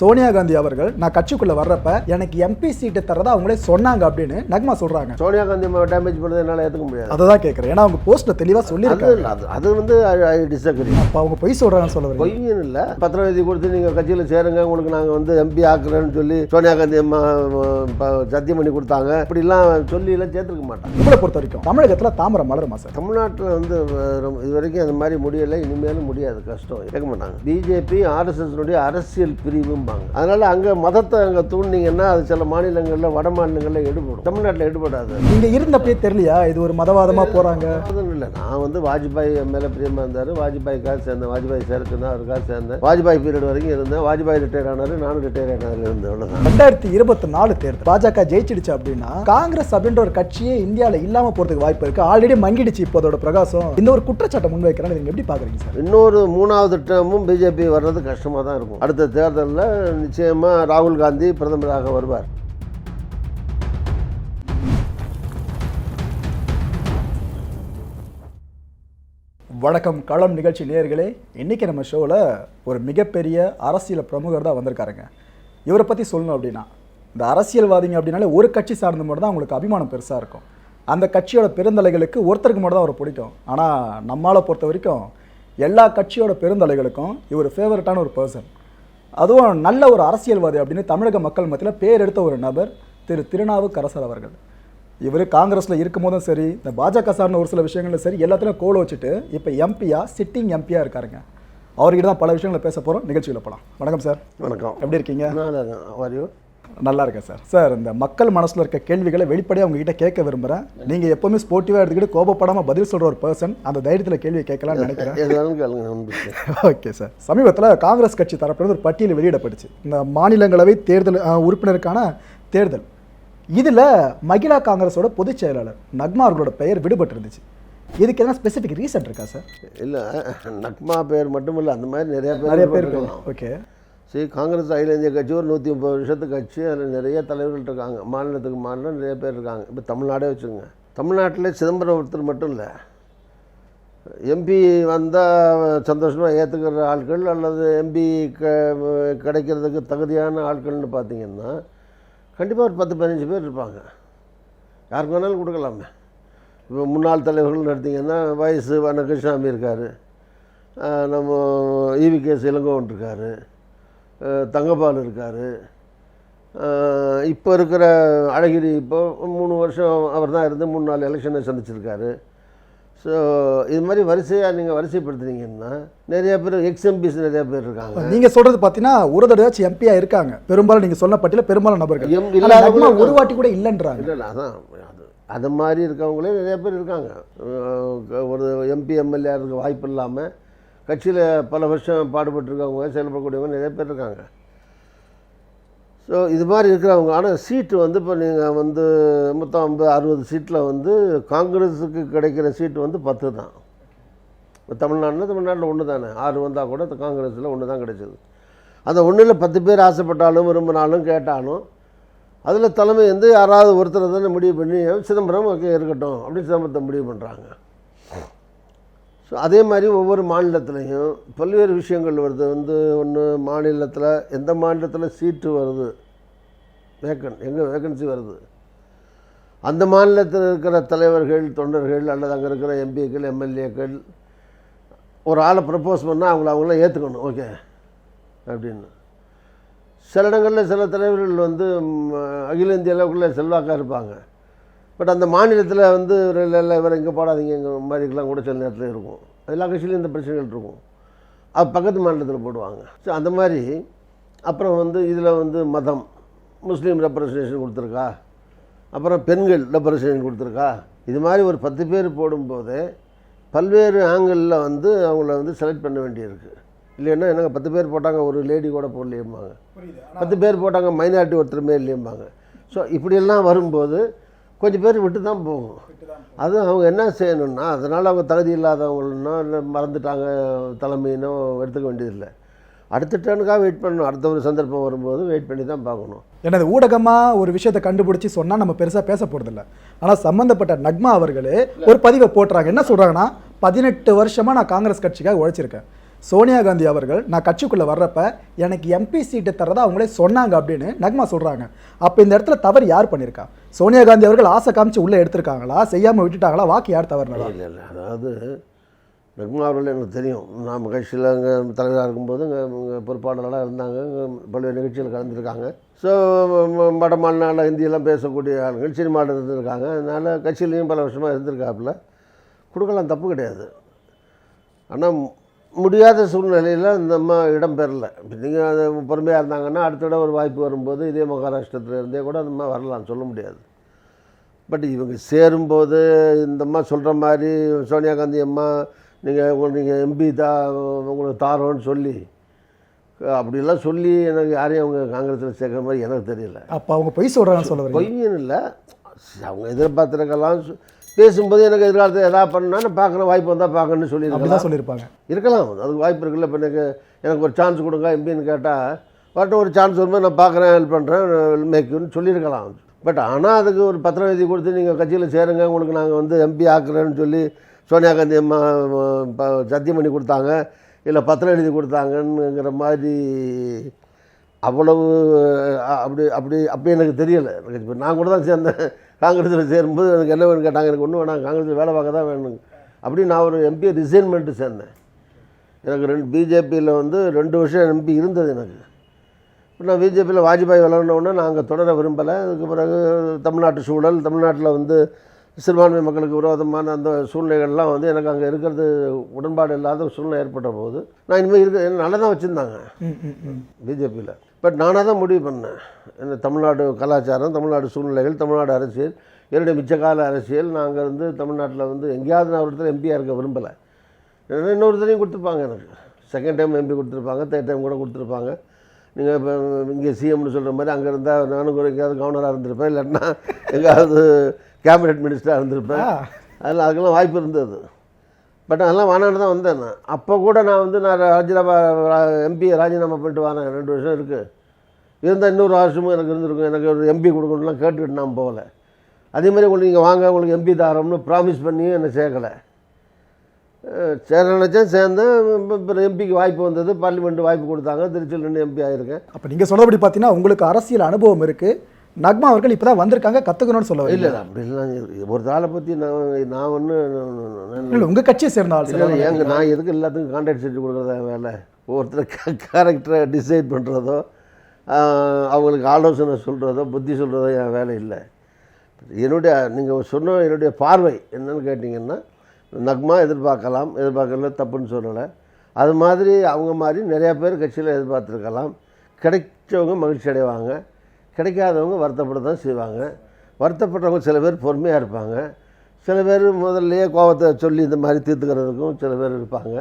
சோனியா காந்தி அவர்கள் நான் கட்சிக்குள்ள வர்றப்ப எனக்கு எம்பி சீட்டு தரதா அவங்களே சொன்னாங்க அப்படின்னு நக்மா சொல்றாங்க. சோனியா காந்தி டேமேஜ் பண்ணது என்னால் ஏற்றுக்க முடியாது. அதை தான் கேட்குறேன் ஏன்னா அவங்க போஸ்ட்ல தெளிவா சொல்லியிருக்காங்க. அது வந்து ஐ டிஸ்அக்ரி அப்ப அவங்க பொய் சொல்றாங்கன்னு சொல்ல பொய்யும் இல்லை. பத்திரம் எழுதி கொடுத்து நீங்கள் கட்சியில் சேருங்க. உங்களுக்கு நாங்கள் வந்து எம்பி ஆக்குறேன்னு சொல்லி சோனியா காந்தி அம்மா சத்தியம் பண்ணி கொடுத்தாங்க. இப்படிலாம் சொல்லி எல்லாம் சேர்த்துருக்க மாட்டாங்க. உங்களை பொறுத்த வரைக்கும் தமிழகத்துல தாமரை மலருமா சார்? தமிழ்நாட்டில் வந்து இது வரைக்கும் அந்த மாதிரி முடியலை. இனிமேலும் முடியாது. கஷ்டம். கேட்க மாட்டாங்க. பிஜேபி ஆர்எஸ்எஸ்னுடைய அரசியல் பிரிவும்பாங்க அதனால அங்கே மதத்தை அங்கே தூண்டிங்கன்னா அது சில மாநிலங்களில் வட மாநிலங்களில் எடுபடும். தமிழ்நாட்டில் எடுபடாது நீங்க இருந்தப்பயே தெரியலையா? இது ஒரு மதவாதமா போறாங்க. அதுவும் இல்லை. நான் வந்து வாஜ்பாய் மேலே பிரியமாக இருந்தார். வாஜ்பாய்க்காக சேர்ந்தேன். வாஜ்பாய் சேர சொன்னா அவருக்காக சேர்ந்தேன். வாஜ்பாய் பீரியட் வரைக்கும் இருந்தேன். வாஜ்பாய் ரிட்டையர் ஆனார் நானும் ரிட்டையர் ஆனார் இருந்தேன் அவ்வளோதான் ரெண்டாயிரத்தி இருபத்தி நாலு தேர்தல். பாஜக ஜெயிச்சிடுச்சு அப்படின்னா காங்கிரஸ் அப்படின்ற ஒரு கட்சியே இந்தியால இல்லாம போறதுக்கு வாய்ப்பு இருக்கு. ஆல்ரெடி மங்கிடுச்சு இப்போ அதோட பிரகாசம். இந்த ஒரு குற்றச்சாட்டை முன்வைக்கிறேன் நீங்க எப்படி பாக்குறீங்க சார்? இன்னொரு மூணாவது டேர்மும் பிஜேபி வர்றது கஷ்டமாக தான் இருக்கும். அடுத்த தேர்தலில் நிச்சயமாக ராகுல் காந்தி பிரதமராக வருவார். வணக்கம். களம் நிகழ்ச்சி நேர்களே இன்னைக்கு நம்ம ஷோவில் ஒரு மிகப்பெரிய அரசியல் பிரமுகர் தான் வந்திருக்காருங்க. இவரை பற்றி சொல்லணும் அப்படின்னா இந்த அரசியல்வாதிங்க அப்படின்னாலே ஒரு கட்சி சார்ந்த மட்டும் தான் அவங்களுக்கு அபிமானம் பெருசாக இருக்கும். அந்த கட்சியோட பெருந்தலைகளுக்கு ஒருத்தருக்கு மட்டும் தான் அவரை பிடிக்கும். ஆனால் நம்மால பொறுத்த வரைக்கும் எல்லா கட்சியோட பெருந்தலைகளுக்கும் இவர் ஃபேவரட்டான ஒரு பர்சன் அதுவும் நல்ல ஒரு அரசியல்வாதி அப்படின்னு தமிழக மக்கள் மத்தியில் பேர் எடுத்த ஒரு நபர் திரு திருநாவுக்கரசர் அவர்கள். இவர் காங்கிரஸில் இருக்கும்போதும் சரி இந்த பாஜக சார்ந்த ஒரு சில விஷயங்கள்ல சரி எல்லாத்துலையும் கோல வச்சுட்டு இப்போ எம்பியா சிட்டிங் எம்பியா இருக்காருங்க. அவர்கிட்ட தான் பல விஷயங்களை பேச போகிறோம் நிகழ்ச்சியில் போகலாம் வணக்கம் சார். வணக்கம். எப்படி இருக்கீங்க? நல்லா இருக்கேன் சார். சார் இந்த மக்கள் மனசில் இருக்க கேள்விகளை வெளிப்படையாக உங்ககிட்ட கேட்க விரும்புகிறேன் நீங்கள் எப்போவுமே ஸ்போர்ட்டிவாக எடுத்துக்கிட்டு கோபப்படாமல் பதில் சொல்கிற ஒரு பர்சன் அந்த தைரியத்தில் கேள்வியை கேட்கலாம்னு நினைக்கிறேன். ஓகே சார் சமீபத்தில் காங்கிரஸ் கட்சி தரப்பிலிருந்து ஒரு பட்டியல் வெளியிடப்பட்டுச்சு. இந்த மாநிலங்களவை தேர்தல் உறுப்பினருக்கான தேர்தல். இதில் மகிழா காங்கிரஸோட பொதுச் செயலாளர் நக்மா அவர்களோட பெயர் விடுபட்டு இருந்துச்சு இதுக்கு எதனா ஸ்பெசிஃபிக் ரீசன் இருக்கா சார் இல்லை நக்மா பேர் மட்டும் இல்லை அந்த மாதிரி நிறைய பேர் நிறைய பேர். ஓகே சரி காங்கிரஸ் அகில இந்திய கட்சி ஒரு நூற்றி முப்பது வருஷத்துக்கு கட்சி அதில் நிறைய தலைவர்கள் இருக்காங்க. மாநிலத்துக்கு மாநிலம் நிறைய பேர் இருக்காங்க. இப்போ தமிழ்நாடே வச்சுக்கோங்க. தமிழ்நாட்டில் சிதம்பரம் ஒருத்தர் மட்டும் இல்லை. எம்பி வந்தால் சந்தோஷமாக ஏற்றுக்கிற ஆட்கள் அல்லது எம்பி க கிடைக்கிறதுக்கு தகுதியான ஆட்கள்னு பார்த்தீங்கன்னா கண்டிப்பாக ஒரு பத்து பதினஞ்சு பேர் இருப்பாங்க. யாருக்கு வேணாலும் கொடுக்கலாமே. இப்போ முன்னாள் தலைவர்கள்னு எடுத்தீங்கன்னா வயசு வனகிருஷ்ணாமி இருக்கார். நம்ம ஈவி கேஸ் இளங்கோவன் இருக்கார். தங்கபால் இருக்கார். இப்போ இருக்கிற அழகிரி இப்போ மூணு வருஷம் அவர் தான் இருந்து மூணு நாலு எலெக்ஷனை சந்திச்சிருக்காரு. ஸோ இது மாதிரி வரிசையாக நீங்கள் வரிசைப்படுத்துனீங்கன்னா நிறைய பேர் எக்ஸ்எம்பிஸ் நிறைய பேர் இருக்காங்க. நீங்க சொல்றது பார்த்தீங்கன்னா ஒரு தடவையாச்சும் எம்பியா இருக்காங்க. பெரும்பாலும் நீங்க சொன்ன பட்டியல பெரும்பாலும் நபர்கள். ஒரு வாட்டி கூட இல்லைன்றாங்க. இல்லை இல்லை அதான் அது அது மாதிரி இருக்கவங்களே நிறைய பேர் இருக்காங்க. ஒரு எம்பி எம்எல்ஏ இருக்க வாய்ப்பு இல்லாமல் கட்சியில் பல வருஷம் பாடுபட்டுருக்கவங்க செயல்படக்கூடியவங்க நிறைய பேர் இருக்காங்க. ஸோ இது மாதிரி இருக்கிறவங்க ஆனால் சீட்டு வந்து இப்போ நீங்கள் வந்து மொத்தம் ஐம்பது அறுபது சீட்டில் வந்து காங்கிரஸுக்கு கிடைக்கிற சீட்டு வந்து பத்து தான். இப்போ தமிழ்நாடுனா தமிழ்நாட்டில் ஒன்று தானே. ஆறு வந்தால் கூட காங்கிரஸில் ஒன்று தான் கிடைச்சது. அந்த ஒன்றில் பத்து பேர் ஆசைப்பட்டாலும் விரும்பினாலும் கேட்டாலும் அதில் தலைமை வந்து யாராவது ஒருத்தரை தானே முடிவு பண்ணி சிதம்பரம் ஓகே இருக்கட்டும் அப்படின்னு சிதம்பரத்தை முடிவு பண்ணுறாங்க ஸோ அதே மாதிரி ஒவ்வொரு மாநிலத்துலேயும் பல்வேறு விஷயங்கள் வருது. வந்து ஒன்று மாநிலத்தில் எந்த மாநிலத்தில் சீட்டு வருது? வேக்கன் எங்கே வேக்கன்சி வருது? அந்த மாநிலத்தில் இருக்கிற தலைவர்கள் தொண்டர்கள் அல்லது அங்கே இருக்கிற எம்பிக்கள் எம்எல்ஏக்கள் ஒரு ஆளை ப்ரப்போஸ் பண்ணால் அவங்கள அவங்கள ஏற்றுக்கணும் ஓகே அப்படின்னு. சில இடங்களில் சில தலைவர்கள் வந்து அகில இந்திய அளவுக்குள்ளே செல்வாக்காக இருப்பாங்க. பட் அந்த மாநிலத்தில் வந்து இல்லை இல்லை இவரை இங்கே போடாதீங்க இங்கே மாதிரிக்கெலாம் கூட சில நேரத்தில் இருக்கும். எல்லா கட்சியிலும் இந்த பிரச்சனைகள் இருக்கும். அது பக்கத்து மாநிலத்தில் போடுவாங்க. ஸோ அந்த மாதிரி அப்புறம் வந்து இதில் வந்து மதம். முஸ்லீம் ரெப்ரசன்டேஷன் கொடுத்துருக்கா? அப்புறம் பெண்கள் ரெப்ரசன்டேஷன் கொடுத்துருக்கா? இது மாதிரி ஒரு பத்து பேர் போடும்போதே பல்வேறு ஆங்கிளில் வந்து அவங்கள வந்து செலக்ட் பண்ண வேண்டியிருக்கு. இல்லைன்னா என்னங்க பத்து பேர் போட்டாங்க ஒரு லேடி கூட போடலையேம்பாங்க. பத்து பேர் போட்டாங்க மைனாரிட்டி ஒருத்தருமே இல்லையம்பாங்க. ஸோ இப்படியெல்லாம் வரும்போது கொஞ்சம் பேர் விட்டு தான் போகும் அது அவங்க என்ன செய்யணும்னா அதனால் அவங்க தகுதி இல்லாதவங்களோ இல்லை மறந்துட்டாங்க தலைமையினோ எடுத்துக்க வேண்டியதில்லை. அடுத்த டேர்னுக்காக வெயிட் பண்ணணும். அடுத்த ஒரு சந்தர்ப்பம் வரும்போது வெயிட் பண்ணி தான் பார்க்கணும். எனது ஊடகமாக ஒரு விஷயத்தை கண்டுபிடிச்சி சொன்னால் நம்ம பெருசாக பேச போகிறதில்ல ஆனால் சம்மந்தப்பட்ட நக்மா அவர்களே ஒரு பதிவை போட்டுறாங்க. என்ன சொல்கிறாங்கன்னா பதினெட்டு வருஷமாக நான் காங்கிரஸ் கட்சிக்காக உழைச்சிருக்கேன். சோனியா காந்தி அவர்கள் நான் கட்சிக்குள்ளே வர்றப்ப எனக்கு எம்பி சீட்டு தரதா அவங்களே சொன்னாங்க அப்படின்னு நக்மா சொல்கிறாங்க அப்போ இந்த இடத்துல தவறு யார் பண்ணியிருக்கா? சோனியா காந்தி அவர்கள் ஆசை காமிச்சு உள்ளே எடுத்திருக்காங்களா? செய்யாமல் விட்டுட்டாங்களா? வாக்கு யார் தவறுனா இல்லை இல்லை அதாவது நக்மா அவர்கள் எனக்கு தெரியும். நாம் கட்சியில் அங்கே தலைவராக இருக்கும்போது இங்கே பொறுப்பாளர்களாக இருந்தாங்க. பல்வேறு நிகழ்ச்சிகள் கலந்துருக்காங்க. ஸோ வட மாநில ஹிந்தியெல்லாம் பேசக்கூடிய ஆளுங்கள் சினிமாவில் இருந்திருக்காங்க. அதனால் கட்சியிலையும் பல வருஷமாக இருந்திருக்காப்புல. கொடுக்கலாம் தப்பு கிடையாது. ஆனால் முடியாத சூழ்நிலையில் இந்த அம்மா இடம் பெறல. இப்போ நீங்கள் அது பொறுமையாக இருந்தாங்கன்னா அடுத்த தடவை ஒரு வாய்ப்பு வரும்போது இதே மகாராஷ்டிரத்தில் இருந்தே கூட அந்த அம்மா வரலாம் சொல்ல முடியாது. பட் இவங்க சேரும்போது இந்த அம்மா சொல்கிற மாதிரி சோனியா காந்தி அம்மா நீங்கள் உங்களுக்கு நீங்கள் எம்பி தா உங்களுக்கு தாரோன்னு சொல்லி அப்படிலாம் சொல்லி எனக்கு யாரையும் அவங்க காங்கிரஸில் சேர்க்குற மாதிரி எனக்கு தெரியல. அப்ப அவங்க பொய் சொல்றாங்கன்னு சொல்ல பொய்யும் இல்லை. அவங்க எதிர்பார்த்துருக்கலாம். பேசும்போது எனக்கு எதிர்காலத்தில் எதாவது பண்ணா நான் பார்க்குற வாய்ப்பு வந்தால் பார்க்கணும்னு சொல்லியிருக்கலாம். சொல்லியிருப்பாங்க. இருக்கலாம். அதுக்கு வாய்ப்பு இருக்குல்ல. இப்போ எனக்கு எனக்கு ஒரு சான்ஸ் கொடுங்க எம்பின்னு கேட்டால் வரட்டும் ஒரு சான்ஸ் வரும்போது நான் பார்க்குறேன் ஹெல்ப் பண்ணுறேன் மேய்க்குன்னு சொல்லியிருக்கலாம். பட் ஆனால் அதுக்கு ஒரு பத்திரம் எழுதி கொடுத்து நீங்கள் கட்சியில் சேருங்க உங்களுக்கு நாங்கள் வந்து எம்பி ஆக்குறேன்னு சொல்லி சோனியா காந்தி அம்மா சத்தியம் பண்ணி கொடுத்தாங்க இல்லை பத்திரம் எழுதி கொடுத்தாங்கங்கிற மாதிரி அவ்வளவு அப்படி அப்படி அப்படி எனக்கு தெரியலை. எனக்கு இப்போ நான் கூட தான் சேர்ந்தேன் காங்கிரஸில் சேரும்போது எனக்கு என்ன வேணும் கேட்டாங்க எனக்கு ஒன்றும் வேணாம் காங்கிரஸில் வேலை பார்க்க தான் வேணும் அப்படி நான் ஒரு எம்பி ரிசைன் பண்ணிட்டு சேர்ந்தேன். எனக்கு ரெண்டு பிஜேபியில் வந்து ரெண்டு வருஷம் எம்பி இருந்தது எனக்கு. இப்போ நான் பிஜேபியில் வாஜ்பாய் விளையாடினோடனே நான் அங்கே தொடர விரும்பலை. அதுக்கு பிறகு தமிழ்நாட்டு சூழல் தமிழ்நாட்டில் வந்து சிறுபான்மை மக்களுக்கு விரோதமான அந்த சூழ்நிலைகள்லாம் வந்து எனக்கு அங்கே இருக்கிறது உடன்பாடு இல்லாத சூழ்நிலை ஏற்பட்ட போது நான் இனிமேல் இருக்க என்ன நல்லா தான் வச்சுருந்தாங்க. பிஜேபியில் பட் நானாக தான் முடிவு பண்ணேன். என்ன தமிழ்நாடு கலாச்சாரம் தமிழ்நாடு சூழ்நிலைகள் தமிழ்நாடு அரசியல் என்னுடைய மிச்சகால அரசியல் நாங்கள் வந்து தமிழ்நாட்டில் வந்து எங்கேயாவது நான் ஒரு இடத்துல எம்பியாக இருக்க விரும்பலை. இன்னொருத்தரையும் கொடுத்துருப்பாங்க எனக்கு. செகண்ட் டைம் எம்பி கொடுத்துருப்பாங்க தேர்ட் டைம் கூட கொடுத்துருப்பாங்க. நீங்கள் இப்போ இங்கே சிஎம்னு சொல்கிற மாதிரி அங்கே இருந்தால் நானும் கூட எங்கேயாவது கவர்னராக இருந்திருப்பேன் இல்லைன்னா எங்கேயாவது கேபினெட் மினிஸ்டராக இருந்திருப்பேன். அதில் அதுக்கெல்லாம் வாய்ப்பு இருந்தது. பட் அதெல்லாம் வேணான்னு தான் வந்தேன் நான். அப்போ கூட நான் வந்து நான் ராஜினாமா எம்பி ராஜினாமா பண்ணிட்டு வரேன். ரெண்டு வருஷம் இருக்குது இருந்தால் இன்னொரு வருஷமும் எனக்கு இருந்திருக்கும். எனக்கு ஒரு எம்பி கொடுக்கணும்லாம் கேட்டுக்கிட்டு நான் போகல. அதே மாதிரி உங்களுக்கு நீங்கள் வாங்க உங்களுக்கு எம்பி தாரோம்னு ப்ராமிஸ் பண்ணியும் என்னை சேர்க்கலை. சேர நினச்சேன் சேர்ந்தேன். இப்போ எம்பிக்கு வாய்ப்பு வந்தது. பார்லிமெண்ட் வாய்ப்பு கொடுத்தாங்க. திருச்சியில் ரெண்டு எம்பி ஆகியிருக்கேன் அப்போ நீங்கள் சொன்னபடி பார்த்தீங்கன்னா உங்களுக்கு அரசியல் அனுபவம் இருக்குது நக்மா அவர்கள் இப்பதான் வந்திருக்காங்க கத்துக்கணும்னு சொல்ல இல்லை அப்படிலாம். ஒரு ஆளை பற்றி நான் நான் ஒன்று இல்ல உங்க கட்சியை சேர்ந்த ஆள் இல்லை சார் ஏங்க நான் எதுக்கு எல்லாத்துக்கும் கான்ட்ராக்ட் செஞ்சு கொடுக்குறதா வேலை? ஒருத்தர் கேரக்டரை டிசைட் பண்ணுறதோ அவங்களுக்கு ஆலோசனை சொல்கிறதோ புத்தி சொல்கிறதோ என் வேலை இல்லை. என்னுடைய நீங்கள் சொன்ன என்னுடைய பார்வை என்னன்னு கேட்டிங்கன்னா நக்மா எதிர்பார்க்கலாம் எதிர்பார்க்கல தப்புன்னு சொல்லலை. அது மாதிரி அவங்க மாதிரி நிறையா பேர் கட்சியில் எதிர்பார்த்துருக்கலாம். கிடைச்சவங்க மகிழ்ச்சி அடைவாங்க. கிடைக்காதவங்க வருத்தப்பட தான் செய்வாங்க. வருத்தப்பட்டவங்க சில பேர் பொறுமையாக இருப்பாங்க. சில பேர் முதல்லையே கோபத்தை சொல்லி இந்த மாதிரி தீர்த்துக்கிறதுக்கும் சில பேர் இருப்பாங்க.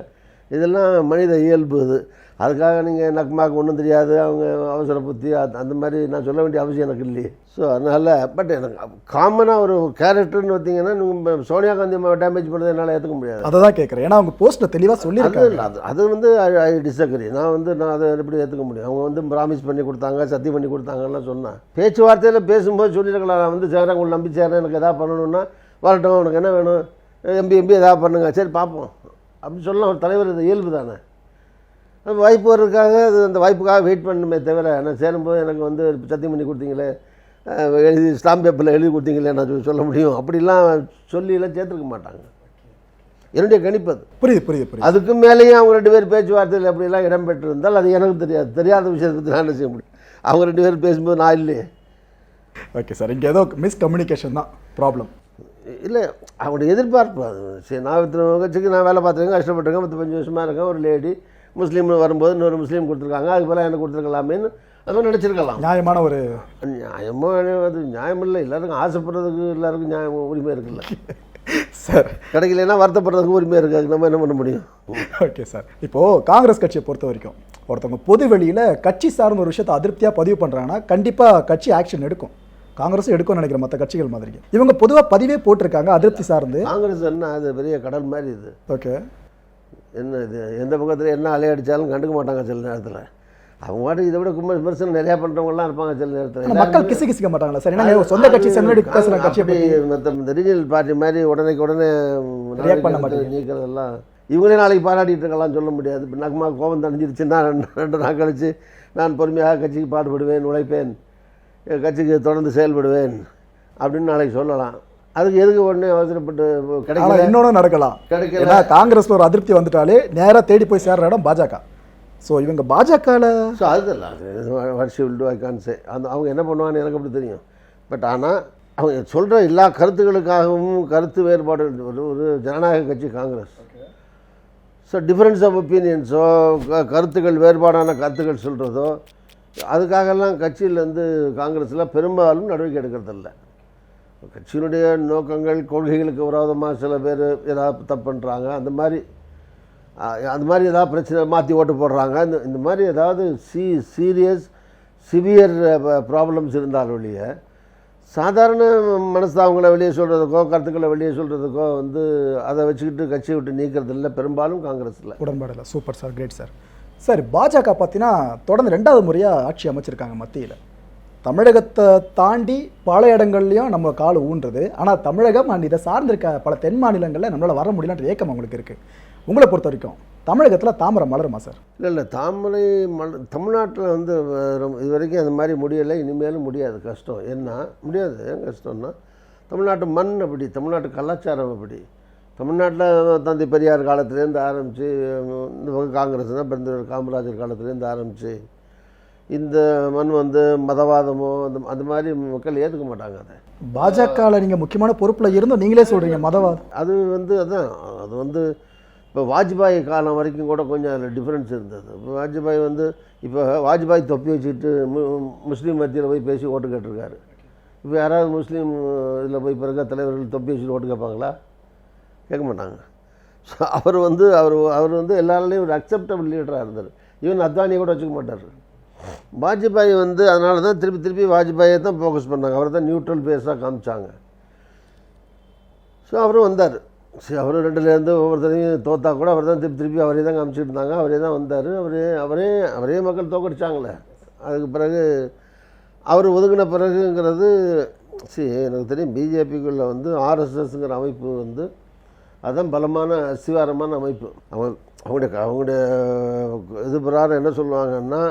இதெல்லாம் மனித இயல்பு இது. அதுக்காக நீங்கள் நக்மாக்கு ஒன்றும் தெரியாது அவங்க அவசர புத்தி அந்த- மாதிரி நான் சொல்ல வேண்டிய அவசியம் எனக்கு இல்லையே. ஸோ அதனால் பட் எனக்கு காமனாக ஒரு கேரக்டர்னு பார்த்தீங்கன்னா நீங்கள் சோனியா காந்தி டேமேஜ் பண்ணதை என்னால் ஏற்றுக்க முடியாது. அதை தான் கேட்குறேன் ஏன்னா அவங்க போஸ்ட்ல தெளிவா அது சொல்லியிருக்காங்க இல்லை அது அது வந்து ஐ டிஸ்அக்ரி நான் வந்து நான் அதை எப்படி ஏற்றுக்க முடியும்? அவங்க வந்து ப்ராமிஸ் பண்ணி கொடுத்தாங்க சத்தியம் பண்ணி கொடுத்தாங்கலாம் சொன்னேன். பேச்சுவார்த்தையில் பேசும்போது சொல்லியிருக்கலாம் நான் வந்து சேரேன் உங்களை நம்பி சேரேன் எனக்கு எதாவது பண்ணணும்னா வரட்டும் உனக்கு என்ன வேணும்? எம்பி எம்பி எதாவது பண்ணுங்க. சரி பார்ப்போம். அப்படி சொல்லலாம் ஒரு தலைவர் இது இயல்பு தானே? வாய்ப்பு வர்றதுக்காக அது அந்த வாய்ப்புக்காக வெயிட் பண்ணணுமே தவிர நான் சேரும்போது எனக்கு வந்து சத்தியம் பண்ணி கொடுத்தீங்களே எழுதி ஸ்டாம்ப் பேப்பரில் எழுதி கொடுத்தீங்களே நான் சொல்ல- சொல்ல முடியும். அப்படிலாம் சொல்லியெல்லாம் சேர்த்துருக்க மாட்டாங்க. என்னுடைய கணிப்பு அது. புரியுது புரியுது புரியுது. அதுக்கு மேலேயும் அவங்க ரெண்டு பேர் பேச்சுவார்த்தையில் எப்படிலாம் இடம் பெற்றிருந்தால் அது எனக்கு தெரியாது. தெரியாத விஷயத்தை பற்றி நான் என்ன செய்ய முடியும்? அவங்க ரெண்டு பேரும் பேசும்போது நான் இல்லையே. ஓகே சார் இங்க ஏதோ மிஸ் கம்யூனிகேஷன் தான் ப்ராப்ளம் இல்லை அவங்களுடைய எதிர்பார்ப்பு அது. சரி நான் இத்தனை கட்சிக்கு நான் வேலை பார்த்துருக்கேன் கஷ்டப்பட்டிருக்கேன் பத்து பஞ்சு வருஷமாக இருக்கேன் ஒரு லேடி முஸ்லீம் வரும்போது இன்னொரு முஸ்லீம் கொடுத்துருக்காங்க அதுக்கு பதிலாக எனக்கு கொடுத்துருக்கலாமேன்னு அது மாதிரி நினச்சிருக்கலாம். நியாயமான ஒரு நியாயமோ அது நியாயம் இல்லை எல்லாருக்கும் ஆசைப்படுறதுக்கு எல்லாருக்கும் நியாயம் உரிமை இருக்குல்ல. சார். கிடைக்கலன்னா வருத்தப்படுறதுக்கு உரிமை இருக்குது அதுக்கு நம்ம என்ன பண்ண முடியும்? Okay sir. இப்போ காங்கிரஸ் கட்சியை பொறுத்த வரைக்கும் ஒருத்தவங்க பொது வெளியில கட்சி சார்ந்த ஒரு விஷயத்தை அதிருப்தியா பதிவு பண்றாங்கன்னா கண்டிப்பா கட்சி ஆக்ஷன் எடுக்கும். காங்கிரஸும் எடுக்கும்னு நினைக்கிறேன் மற்ற கட்சிகள் மாதிரி இவங்க பொதுவா பதிவே போட்டிருக்காங்க அதிருப்தி சார்ந்து. காங்கிரஸ் என்ன அது பெரிய கடல் மாதிரி இது. ஓகே. என்ன இது எந்த பக்கத்தில் என்ன அலையடிச்சாலும் கண்டுக்க மாட்டாங்க சில நேரத்தில். அவங்க பாட்டுக்கு இதை விட கும்பல் விமர்சனம் நிறையா பண்ணுறவங்கலாம் இருப்பாங்க சில நேரத்தில். மக்கள் கிசு கிசிக்க மாட்டாங்களா சார்? ஏன்னா சொந்த கட்சி சென்னடி கட்சியை அப்படி மற்ற இந்த ரீஜனல் பார்ட்டி மாதிரி உடனே உடனே பண்ண மாட்டீங்க. நீக்கிறதெல்லாம் இவங்களே நாளைக்கு பாராட்டிட்டு இருக்கலாம் சொல்ல முடியாது. இப்போ நகமா கோபம் தணிஞ்சிருச்சுன்னா ரெண்டு நாள் கழிச்சு நான் பொறுமையாக கட்சிக்கு பாடுபடுவேன் உழைப்பேன். கட்சிக்கு தொடர்ந்து செயல்படுவேன் அப்படின்னு நாளைக்கு சொல்லலாம். அதுக்கு எதுக்கு உடனே அவசரப்பட்டு கிடைக்கல? இன்னொன்னு நடக்கலாம். கிடைக்கல. காங்கிரஸ்ல ஒரு அதிருப்தி வந்துட்டாலே நேரா தேடி போய் சேர்ற இடம் பாஜக. ஸோ இவங்க பாஜகல ஸோ அதுதான் அது வர்ஷி வில்டு ஐ சே அந்த அவங்க என்ன பண்ணுவாங்கன்னு எனக்கு அப்படி தெரியும். பட் ஆனால் அவங்க சொல்கிற எல்லா கருத்துக்களுக்காகவும் கருத்து வேறுபாடு ஒரு ஒரு ஜனநாயக கட்சி காங்கிரஸ். ஸோ டிஃப்ரென்ஸ் ஆஃப் ஒப்பீனியன்ஸோ கருத்துக்கள் வேறுபாடான கருத்துக்கள் சொல்கிறதோ அதுக்காகலாம் கட்சியிலேருந்து காங்கிரஸில் பெரும்பாலும் நடவடிக்கை எடுக்கிறதில்ல. கட்சியினுடைய நோக்கங்கள் கொள்கைகளுக்கு விரோதமாக சில பேர் ஏதாவது தப்பு பண்ணுறாங்க அந்த மாதிரி அந்த மாதிரி ஏதாவது பிரச்சனை மாற்றி ஓட்டு போடுறாங்க. இந்த இந்த மாதிரி ஏதாவது சீ சீரியஸ் சிவியர் ப்ராப்ளம்ஸ் இருந்தால் ஒழிய சாதாரண மனஸ்தாபங்களை வெளியே சொல்கிறதுக்கோ கருத்துக்களை வெளியே சொல்கிறதுக்கோ வந்து அதை வச்சுக்கிட்டு கட்சியை விட்டு நீக்கிறது இல்லை பெரும்பாலும் காங்கிரஸில். உடன்பாடு இல்லை super sir. Great sir. Sir பாஜக பார்த்தீங்கன்னா தொடர்ந்து ரெண்டாவது முறையாக ஆட்சி அமைச்சிருக்காங்க மத்தியில். தமிழகத்தை தாண்டி பல இடங்கள்லையும் நம்ம கால் ஊன்றுது. ஆனால் தமிழகம் அண்ட் இதை சார்ந்திருக்க பல தென் மாநிலங்களில் நம்மளால் வர முடியலன்ற ஏக்கம் அவங்களுக்கு இருக்குது உங்களை பொறுத்த வரைக்கும் தமிழகத்தில் தாமரை மலருமா சார்? இல்லை இல்லை. தாமரை மல் தமிழ்நாட்டில் வந்து ரொம்ப- இது வரைக்கும் அந்த மாதிரி முடியலை. இனிமேலும் முடியாது. கஷ்டம். என்ன முடியாது. ஏன் கஷ்டம்னா தமிழ்நாட்டு மண் அப்படி தமிழ்நாட்டு கலாச்சாரம் அப்படி. தமிழ்நாட்டில் தந்தை பெரியார் காலத்துலேருந்து ஆரம்பித்து இந்த பக்கம் காங்கிரஸ் தான் பெருந்தவர் காமராஜர் காலத்துலேருந்து ஆரம்பித்து இந்த மண் வந்து மதவாதமோ அந்த அந்த மாதிரி மக்கள் ஏற்றுக்க மாட்டாங்க அதை. பாஜகவில் நீங்கள் முக்கியமான பொறுப்பில் இருந்தும் நீங்களே சொல்கிறீங்க மதவாதம் அது வந்து அதான் அது வந்து இப்போ வாஜ்பாய் காலம் வரைக்கும் கூட கொஞ்சம் அதில் டிஃப்ரென்ஸ் இருந்தது. இப்போ வாஜ்பாய் வந்து இப்போ வாஜ்பாய் தொப்பி வச்சுக்கிட்டு மு- முஸ்லீம் மத்தியில் போய் பேசி ஓட்டு கேட்டிருக்காரு. இப்போ யாராவது முஸ்லீம் இதில் போய் பிறகு தலைவர்கள் தொப்பி வச்சுட்டு ஓட்டு கேட்பாங்களா? கேட்க மாட்டாங்க. ஸோ அவர் வந்து அவர் அவர் வந்து எல்லாராலையும் ஒரு அக்செப்டபிள் லீடராக இருந்தார். ஈவன் அத்வானியை கூட வச்சுக்க மாட்டார். வாஜ்பாய் வந்து அதனால தான் திருப்பி திருப்பி வாஜ்பாயை தான் ஃபோக்கஸ் பண்ணாங்க. அவர் தான் நியூட்ரல் பேஸாக காமிச்சாங்க. ஸோ அவரும் வந்தார். சரி அவரும் ரெண்டுலேருந்து ஒவ்வொருத்தரையும் தோத்தா கூட அவர் தான் திருப்பி திருப்பி அவரே தான் காமிச்சிட்டு இருந்தாங்க. அவரே தான் வந்தார். அவரே அவரே அவரே மக்கள் தோக்கடிச்சாங்களே. அதுக்கு பிறகு அவர் ஒதுங்கின பிறகுங்கிறது சரி எனக்கு தெரியும் பிஜேபிக்குள்ளே வந்து ஆர்எஸ்எஸ்ங்கிற அமைப்பு வந்து அதுதான் பலமான அஸ்திவாரமான அமைப்பு. அவங்க அவங்களுடைய அவங்களுடைய இது பிரகாரம் என்ன சொல்லுவாங்கன்னா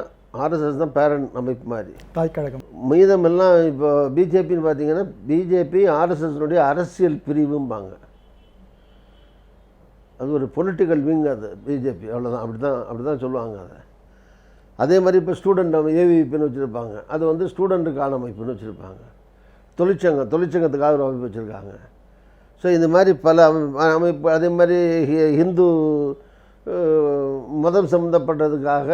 ஆர்எஸ்எஸ் தான் பேரண்ட் அமைப்பு மாதிரி. தாய் கழகம் மீதமெல்லாம் இப்போ பிஜேபின்னு பார்த்தீங்கன்னா பிஜேபி ஆர்எஸ்எஸ்னுடைய அரசியல் பிரிவும்பாங்க. அது ஒரு பொலிட்டிக்கல் விங் அது பிஜேபி. அவ்வளோதான் அப்படி தான் அப்படி தான் சொல்லுவாங்க அதை. அதே மாதிரி இப்போ ஸ்டூடெண்ட் ஏவிபின்னு வச்சுருப்பாங்க. அது வந்து ஸ்டூடெண்ட்டுக்கான அமைப்புன்னு வச்சுருப்பாங்க. தொழிற்சங்கம் தொழிற்சங்கத்துக்காக ஒரு அமைப்பு வச்சுருக்காங்க. ஸோ இந்த மாதிரி பல அமை- அமைப்பு அதே மாதிரி ஹி- ஹிந்து மதம் சம்மந்தப்பட்டதுக்காக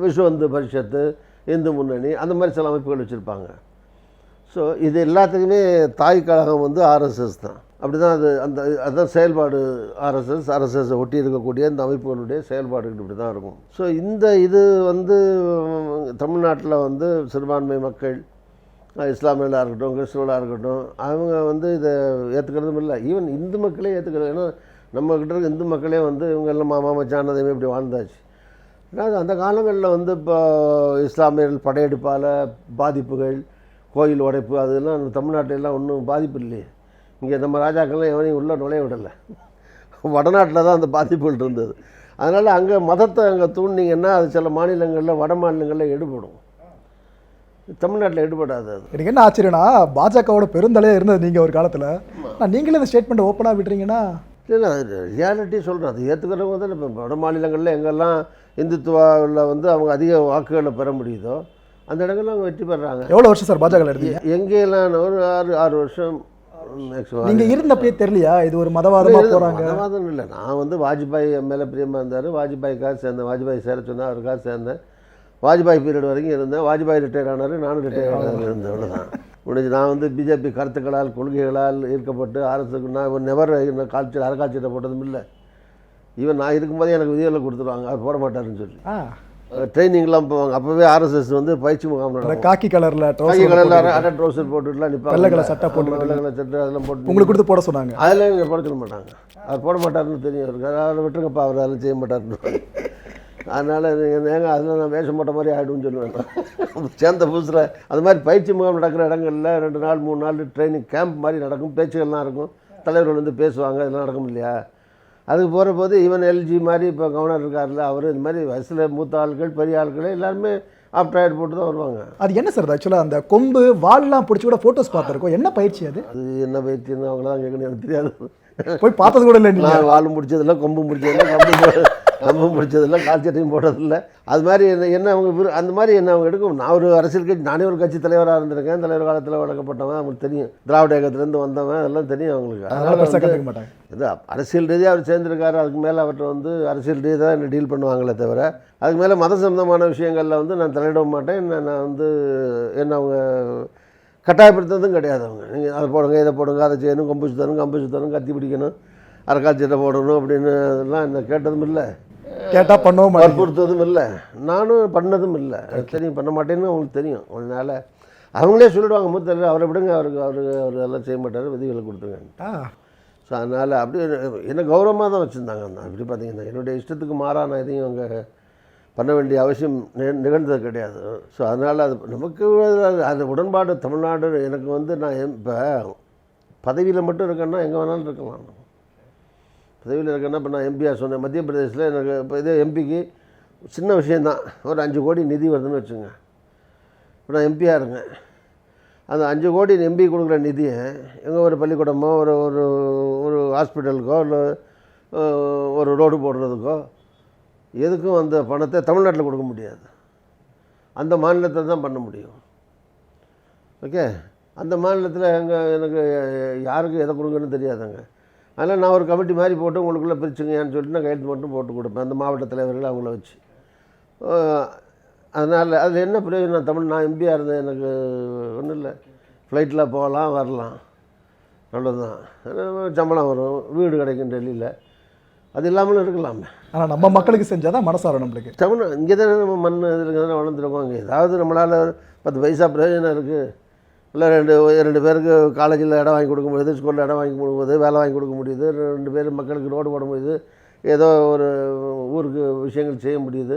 விஸ்வ இந்து பரிஷத்து இந்து முன்னணி அந்த மாதிரி சில அமைப்புகள் வச்சுருப்பாங்க. ஸோ இது எல்லாத்துக்குமே தாய் கழகம் வந்து ஆர்எஸ்எஸ் தான் அப்படி தான். அது அந்த அதுதான் செயல்பாடு ஆர்எஸ்எஸ் ஆர்எஸ்எஸ் ஒட்டி இருக்கக்கூடிய இந்த அமைப்புகளுடைய செயல்பாடுகள் இப்படி தான் இருக்கும். ஸோ இந்த இது வந்து தமிழ்நாட்டில் வந்து சிறுபான்மை மக்கள் இஸ்லாமியர்களாக இருக்கட்டும் கிறிஸ்தவர்களாக இருக்கட்டும் அவங்க வந்து இதை ஏற்றுக்கிறதும் இல்லை. ஈவன் இந்து மக்களே ஏற்றுக்கிறது ஏன்னா நம்மக்கிட்ட இருக்க இந்து மக்களே வந்து இவங்க எல்லாம் மாமா மச்சான் அதே இப்படி வாழ்ந்தாச்சு. ஏன்னா அந்த காலங்களில் வந்து இப்போ இஸ்லாமியர்கள் படையெடுப்பால் பாதிப்புகள் கோயில் உடைப்பு அதெல்லாம் நம்ம எல்லாம் ஒன்றும் பாதிப்பு இல்லையே. இங்கே நம்ம ராஜாக்கள்லாம் எவனையும் உள்ளே நுழைய விடலை. வடநாட்டில் தான் அந்த பாதிப்புகள் இருந்தது. அதனால் அங்கே மதத்தை அங்கே தூண்டிங்கன்னா அது சில மாநிலங்களில் வட மாநிலங்களில் எடுபடும் தமிழ்நாட்டில் எடுபடாது அது. எனக்கு என்ன ஆச்சரியம்னா பாஜகவோட பெருந்தலையாக இருந்தது நீங்கள் ஒரு காலத்தில். நான் நீங்களே இந்த ஸ்டேட்மெண்ட் ஓப்பனாக விட்டுறீங்கன்னா? இல்லை அது ரியாலிட்டி சொல்கிறேன் அது ஏற்றுக்கிறவங்க தான். இப்போ வட மாநிலங்களில் எங்கெல்லாம் இந்துத்துவாவில் வந்து அவங்க அதிக வாக்குகளை பெற முடியுதோ அந்த இடங்கள்ல அவங்க வெற்றி பெறுறாங்க எவ்வளோ வருஷம் சார் பாஜகவில் இருந்தீங்க எ- எங்கெல்லாம் ஒரு ஆறு ஆறு வருஷம் நீங்கள் இருந்தப்பயே தெரியலையா? இது ஒரு மதவாதமாக போகிறாங்க மதவாதம் இல்லை. நான் வந்து வாஜ்பாய் மேலே பிரியமாக இருந்தார் வாஜ்பாய்க்காக சேர்ந்தேன். வாஜ்பாய் சேர சொன்னால் அவருக்காக சேர்ந்தேன். வாஜ்பாய் பீரியட் வரைக்கும் இருந்தேன். வாஜ்பாய் ரிட்டையர் ஆனார் நானும் ரிட்டையர் ஆனார் இருந்தேன். அவ்வளோதான் முடிஞ்சு நான் வந்து பிஜேபி கருத்துக்களால் கொள்கைகளால் ஈர்க்கப்பட்டு அரசுக்கு நான் நெவர் கால்ச்சல் அறக்காட்சியிட்ட போட்டதும் இல்லை. ஈவன் நான் இருக்கும்போதே எனக்கு விதிகளை கொடுத்துருவாங்க. அவர் போட மாட்டாருன்னு சொல்லி. ட்ரைனிங்லாம் போவாங்க. அப்போவே ஆர்எஸ்எஸ் வந்து பயிற்சி முகாம் காக்கி கலரில் கை ட்ரௌசர் கலரில் அரை ட்ரௌசர் போட்டுட்டுலாம் நிற்பாங்க வெள்ளை கலர் சட்டை போட்டு வெள்ளை கலர் சட்டை அதெல்லாம் போட்டு உங்களுக்கு கொடுத்து போட சொன்னாங்க. இங்கே போட சொல்ல மாட்டாங்க. அவர் போட மாட்டாருன்னு தெரியும். அவருக்கு. அதை விட்டுருங்கப்பா அவர் அதெல்லாம் செய்ய மாட்டாருன்னு. அதனால் ஏங்க அதில் நான் வேஷம் போட்ட மாதிரி ஆகிடும்னு சொல்லுவேன். சேர்ந்த புதுசில் அது மாதிரி பயிற்சி முகாம் நடக்கிற இடங்கள்ல ரெண்டு நாள் மூணு நாள் ட்ரைனிங் கேம்ப் மாதிரி நடக்கும். பேச்சுகள்லாம் இருக்கும். தலைவர்கள் வந்து பேசுவாங்க இதெல்லாம் நடக்கும் இல்லையா அதுக்கு போகிற போது ஈவன் எல்ஜி மாதிரி இப்போ கவர்னர் இருக்கார்ல அவர் இந்த மாதிரி வயசில் மூத்த ஆட்கள் பெரிய ஆட்கள் எல்லாருமே ஆப்டாய்டு போட்டு தான் வருவாங்க. அது என்ன சார் ஆக்சுவலாக அந்த கொம்பு வால்லாம் பிடிச்சி கூட ஃபோட்டோஸ் பார்த்துருக்கோம். என்ன பயிற்சி அது? அது என்ன பயிற்சின்னு அவங்கள தான் கேட்கணும் எனக்கு தெரியாது. போய் பார்த்தது கூட இல்லை நான் வாலும் கொம்பு முடிச்சதில்ல கம்பு போ- கம்பு முடிச்சதில்ல கால் சட்டையும் போட்டதில்ல அது மாதிரி என்ன என்ன அவங்க அந்த மாதிரி என்ன அவங்க எடுக்கும்? நான் ஒரு அரசியல் கட்சி நானே ஒரு கட்சி தலைவராக இருந்திருக்கேன். தலைவர் காலத்தில் வழக்கப்பட்டவன் அவங்களுக்கு தெரியும். திராவிட இயக்கத்துலேருந்து வந்தவன் அதெல்லாம் தெரியும் அவங்களுக்கு. அதனால இது அரசியல் ரீதியாக அவர் சேர்ந்திருக்காரு அதுக்கு மேலே அவர்கிட்ட வந்து அரசியல் ரீதியாக என்ன டீல் பண்ணுவாங்களே தவிர அதுக்கு மேலே மத சம்பந்தமான விஷயங்களில் வந்து நான் தலையிட மாட்டேன். என்ன நான் வந்து என்ன அவங்க கட்டாயப்படுத்துறதும் கிடையாது அவங்க. நீங்கள் அதை போடுங்க இதை போடுங்க அதை செய்யணும் கொம்பு சுத்தணும் கம்பு சுத்தணும் கத்தி பிடிக்கணும் அரைக்கால் சட்டை போடணும் அப்படின்னு அதெல்லாம் என்ன கேட்டதும் இல்லை. கேட்டால் பண்ணவும் வற்புறுத்ததும் இல்லை. நானும் பண்ணதும் இல்லை. தெரியும். பண்ண மாட்டேன்னு அவங்களுக்கு தெரியும். அதனால் அவங்களே சொல்லிடுவாங்க மூத்த அவரை விடுங்க அவருக்கு அவரு அவர் அதெல்லாம் செய்ய மாட்டார் விதிகளை கொடுத்துருங்க ஸோ அதனால் அப்படி என்ன கௌரவமாக தான் வச்சுருந்தாங்க. அந்த அப்படி பார்த்தீங்கன்னா என்னுடைய இஷ்டத்துக்கு மாறா நான் எதையும் அங்கே பண்ண வேண்டிய அவசியம் நிகழ்ந்தது கிடையாது. ஸோ அதனால் அது நமக்கு அது- அந்த உடன்பாடு தமிழ்நாடு எனக்கு வந்து நான் இப்போ பதவியில் மட்டும் இருக்கேன்னா எங்கே வேணாலும் இருக்கலாம். பதவியில் இருக்கேன்னா இப்போ நான் எம்பியாக சொன்னேன். மத்திய பிரதேசத்தில் எனக்கு இப்போ இதே எம்பிக்கு சின்ன விஷயந்தான் ஒரு அஞ்சு கோடி நிதி வருதுன்னு வச்சுங்க இப்போ நான் எம்பியாக இருக்கேன். அந்த அஞ்சு கோடி எம்பி கொடுக்குற நிதியை எங்கே ஒரு பள்ளிக்கூடமோ ஒரு ஒரு ஒரு ஹாஸ்பிட்டலுக்கோ இல்லை ஒரு ரோடு போடுறதுக்கோ எதுக்கும் அந்த பணத்தை தமிழ்நாட்டில் கொடுக்க முடியாது. அந்த மாநிலத்தில் தான் பண்ண முடியும். ஓகே? அந்த மாநிலத்தில் எங்கே எனக்கு யாருக்கு எதை கொடுங்கன்னு தெரியாதுங்க. அதனால் நான் ஒரு கமிட்டி மாதிரி போட்டு உங்களுக்குள்ளே பிரிச்சுங்கன்னு சொல்லிட்டு நான் கையெழுத்து மட்டும் போட்டு கொடுப்பேன். அந்த மாவட்ட தலைவர்கள் அவங்கள வச்சு. அதனால் அதில் என்ன பிரயோஜனம்? தமிழ் நான் எம்பியாக இருந்தேன். எனக்கு ஒன்றும் இல்லை. ஃப்ளைட்டில் போகலாம் வரலாம். அவ்வளோதான் சம்பளம் வரும். வீடு கிடைக்கும் டெல்லியில். அது இல்லாமலும் இருக்கலாமே. ஆனால் நம்ம மக்களுக்கு செஞ்சால் தான் மனசாரம் நம்மளுக்கு. தமிழ் இங்கே தானே நம்ம மண் இதில் தானே வளர்ந்துருக்கோம். இங்கே ஏதாவது நம்மளால் பத்து பைசா பிரயோஜனம் இருக்குது இல்லை ரெண்டு ரெண்டு பேருக்கு காலேஜில் இடம் வாங்கி கொடுக்க முடியுது ஸ்கூலில் இடம் வாங்கி கொடுக்க முடியுது வேலை வாங்கி கொடுக்க முடியுது ரெண்டு பேர் மக்களுக்கு ரோடு போட முடியுது ஏதோ ஒரு ஊருக்கு விஷயங்கள் செய்ய முடியுது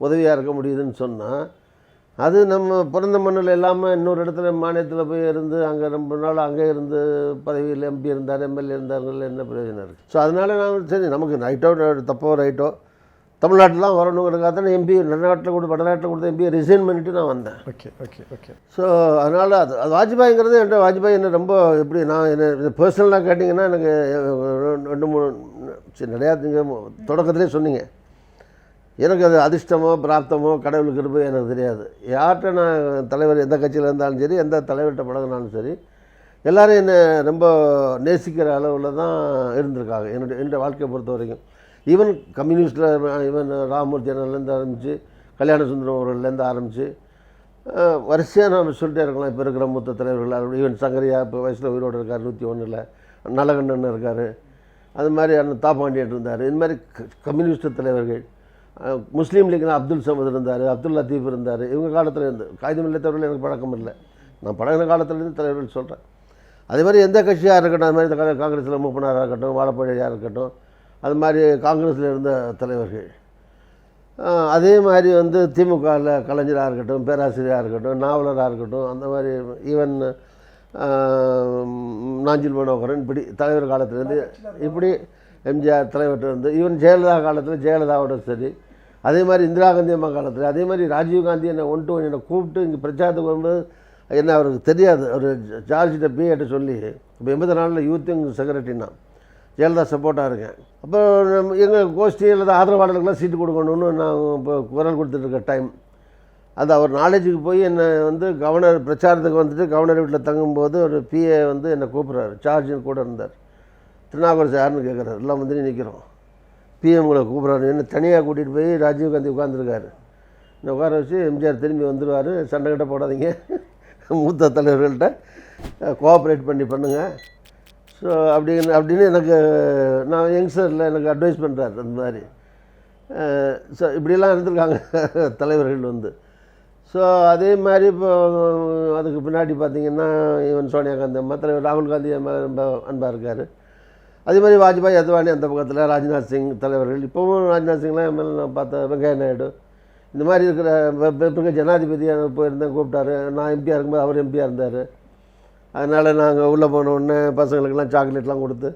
உதவியாக இருக்க முடியுதுன்னு சொன்னால் அது நம்ம பிறந்த மண்ணில் இல்லாமல் இன்னொரு இடத்துல மாநிலத்தில் போய் இருந்து அங்கே ரொம்ப நாள் அங்கே இருந்து பதவியில் எம்பி இருந்தார் எம்எல்ஏ இருந்தார்கள் என்ன பிரயோஜனம் இருக்குது ஸோ அதனால் நான் சரி நமக்கு ரைட்டோ தப்போ ரைட்டோ தமிழ்நாட்டில் தான் வரணுங்கிறதுக்காக தான் எம்பி நடுநாட்டில் கொடுத்து வடநாட்டில் கொடுத்த எம்பியை ரிசைன் பண்ணிட்டு நான் வந்தேன். ஓகே ஓகே ஓகே ஸோ அதனால் அது அது வாஜ்பாய்ங்கிறது என்கிட்ட வாஜ்பாய் என்ன ரொம்ப எப்படி நான் என்ன பர்சனலாக கேட்டிங்கன்னா எனக்கு ரெண்டு- மூணு சரி நிறையா நீங்கள் தொடக்கத்திலே சொன்னீங்க. எனக்கு அது அதிர்ஷ்டமோ பிராப்தமோ கடவுள் கிருபை எனக்கு தெரியாது. யார்கிட்ட நான் தலைவர் எந்த கட்சியில் இருந்தாலும் சரி எந்த தலைவர்கிட்ட பழகினாலும் சரி எல்லாரும் என்னை ரொம்ப நேசிக்கிற அளவில் தான் இருந்திருக்காங்க என்னுடைய என்னுடைய வாழ்க்கையை பொறுத்த வரைக்கும் ஈவன் கம்யூனிஸ்டில் ஈவன் ராமமூர்த்தி அண்ணன்லேருந்து ஆரம்பித்து கல்யாண சுந்தரம் அவர்கள்லேருந்து ஆரம்பித்து uh, வரிசையாக நாம் சொல்லிட்டே இருக்கலாம். இப்போ இருக்கிற மூத்த தலைவர்கள் ஈவன் சங்கரியா இப்போ வயசில் உயிரோடு இருக்கார் நூற்றி ஒன்றில் நலகண்ணன் இருக்கார். அது மாதிரி அண்ணன் தாப்பாண்டியன் இருந்தார். இது மாதிரி கம்யூனிஸ்ட் தலைவர்கள். முஸ்லீம் லீக்னா அப்துல் சமத் இருந்தார் அப்துல் லத்தீப் இருந்தார். இவங்க காலத்தில் இருந்து காகிதம் தவிர எனக்கு பழக்கம் இல்லை. நான் பழகின காலத்துலேருந்து தலைவர்கள் சொல்கிறேன் அதே மாதிரி எந்த கட்சியாக இருக்கட்டும் அது மாதிரி காங்கிரஸில் மூப்பனாராக இருக்கட்டும் வாழப்பழையாக இருக்கட்டும் அது மாதிரி காங்கிரஸில் இருந்த தலைவர்கள். அதே மாதிரி வந்து திமுகவில் கலைஞராக இருக்கட்டும் பேராசிரியராக இருக்கட்டும் நாவலராக இருக்கட்டும் அந்த மாதிரி ஈவன் நாஞ்சில் மனோகரன் இப்படி தலைவர் காலத்துலேருந்து இப்படி எம்ஜிஆர் தலைவர்கிட்ட இருந்து ஈவன் ஜெயலலிதா காலத்தில் ஜெயலலிதாவோட சரி. அதே மாதிரி இந்திரா காந்தி அம்மா காலத்தில் அதே மாதிரி ராஜீவ்காந்தி என்னை ஒன் டு ஒன் என்னை கூப்பிட்டு இங்கே பிரச்சாரத்துக்கு வரும்போது என்ன அவருக்கு தெரியாது. அவர் ஜார்ஜிட்ட பிஏட்ட சொல்லி இப்போ எண்பத்தி நாலில் யூத்திங் செக்ரட்டரினா ஜெயலலிதா சப்போர்ட்டாக இருக்கேன் அப்போ நம்ம எங்கள் கோஷ்டி அல்லது ஆதரவாளர்களுக்கெல்லாம் சீட்டு கொடுக்கணும்னு நான் இப்போ குரல் கொடுத்துட்ருக்க டைம் அது அவர் நாலேஜுக்கு போய் என்னை வந்து கவர்னர் பிரச்சாரத்துக்கு வந்துட்டு கவர்னர் வீட்டில் தங்கும்போது ஒரு பிஏ வந்து என்னை கூப்பிட்றாரு. சார்ஜின் கூட இருந்தார். திருநாகூர் யாருன்னு கேட்குறாரு எல்லாம் வந்து நிற்கிறோம் பிஎம் உங்களை கூப்பிட்றாரு. என்ன தனியாக கூட்டிகிட்டு போய் ராஜீவ் காந்தி உட்காந்துருக்காரு இந்த உட்கார வச்சு எம்ஜிஆர் திரும்பி வந்துடுவார் சண்டை கிட்ட போடாதீங்க. மூத்த தலைவர்கள்ட்ட கோஆப்ரேட் பண்ணி பண்ணுங்கள் ஸோ அப்படின்னு அப்படின்னு எனக்கு நான் யங்ஸ்டரில் எனக்கு அட்வைஸ் பண்ணுறாரு அந்த மாதிரி. ஸோ இப்படிலாம் இருந்திருக்காங்க தலைவர்கள் வந்து. ஸோ அதே மாதிரி இப்போ அதுக்கு பின்னாடி பார்த்தீங்கன்னா ஈவன் சோனியா காந்தி அம்மா தலைவர் ராகுல் காந்தி அம்மா ரொம்ப அன்பாக இருக்கார். அதே மாதிரி வாஜ்பாய் அத்வானி அந்த பக்கத்தில் ராஜ்நாத் சிங் தலைவர்கள். இப்போவும் ராஜ்நாத் சிங்லாம் எம்எல்ஏ நான் பார்த்தேன் வெங்கையா நாயுடு. இந்த மாதிரி இருக்கிற இப்போ ஜனாதிபதியாக போயிருந்தேன் கூப்பிட்டாரு. நான் எம்பியாக இருக்கும்போது அவர் எம்பியாக இருந்தார். அதனால் நாங்கள் உள்ளே போன உடனே பசங்களுக்கெல்லாம் சாக்லேட்லாம் கொடுத்து